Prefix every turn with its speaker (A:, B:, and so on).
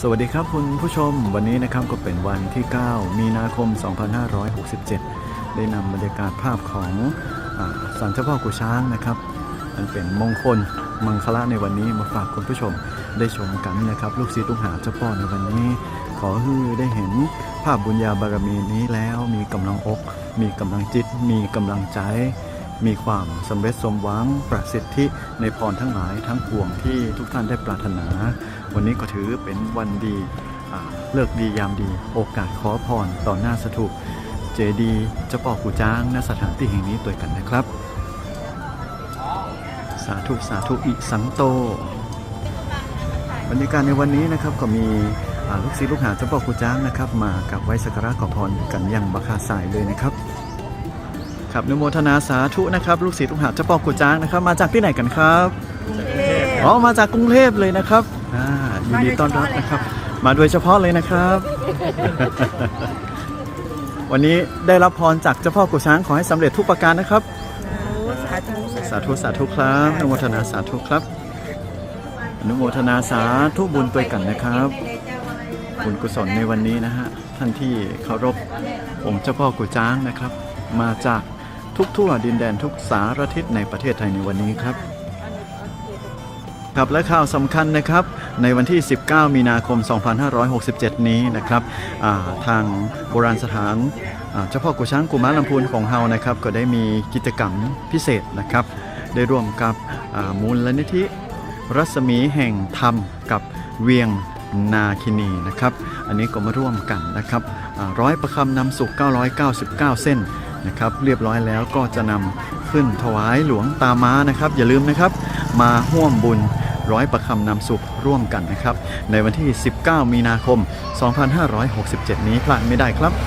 A: สวัสดีครับคุณผู้ชมวันนี้นะครับก็เป็นวันที่ 9 มีนาคม 2567 ได้นำบรรยากาศภาพของอาศาลเจ้าพ่อกูช้างนะครับมันเป็นมงคลมังคละในวันนี้มาฝากคุณผู้ชมได้ชมกันนะครับ ลูกศิษย์ลูกหาเจ้าพ่อในวันนี้ ขอให้ได้เห็นภาพบุญญาบารมีนี้แล้วมีกำลังอก มีกำลังจิต มีกำลังใจ มีความสำเร็จสมหวังประสิทธิในพรทั้งหลายทั้งปวงที่ทุกท่านได้ปรารถนา วันนี้ก็ถือเป็นวันดีเลิกดียามดี โอกาสขอพรต่อหน้าสถูปเจดีเจ้าป่อกูจ้างณสถานที่แห่งนี้ตัวกันนะครับ สาธุสาธุอิสังโตบรรยากาศในวันนี้นะครับก็มีลูกศิษย์ลูกหาเจ้าป่อกูจ้างนะครับ มากับไว้สักการะขอพรกันอย่างบาคาสายเลยนะครับ ครับอนุโมทนาสาธุนะครับลูกศิษย์ลูกหาเจ้าป่อกูจ้างนะครับ มาจากที่ไหนกันครับอ๋อมาจากกรุงเทพเลยนะครับอ่ายินดีต้อนรับนะครับ มาโดยเฉพาะเลยนะครับ วันนี้ได้รับพรจากเจ้าพ่อกุช้างขอให้สำเร็จทุกประการนะครับ
B: สาธุ
A: สาธุสาธุครับอนุโมทนาสาธุครับอนุโมทนาสาธุบุญตัวกันนะครับ บุญกุศลในวันนี้นะฮะท่านที่เคารพองค์เจ้าพ่อกุจ้างนะครับ มาจาก ทุกทั่วดินแดนทุกสารทิศในประเทศไทยในวันนี้ครับครับและข่าวสำคัญนะครับในวันที่ 19 มีนาคม 2567 นี้นะครับทางโบราณสถานเจ้าพ่อกุช้างกุมารลำพูนของเฮานะครับก็ได้มีกิจกรรมพิเศษนะครับได้ร่วมกับมูลนิธิรัศมีแห่งธรรมกับเวียงนาคินีนะครับ อันนี้ก็มาร่วมกันนะครับร้อยประคำนำสุก 999 เส้น นะครับ เรียบร้อยแล้วก็จะนำขึ้นถวายหลวงตาม้านะครับ อย่าลืมนะครับ มาห่วมบุญร้อยประคำนำสุขร่วมกันนะครับ ในวันที่ 19 มีนาคม 2567 นี้พลาดไม่ได้ครับ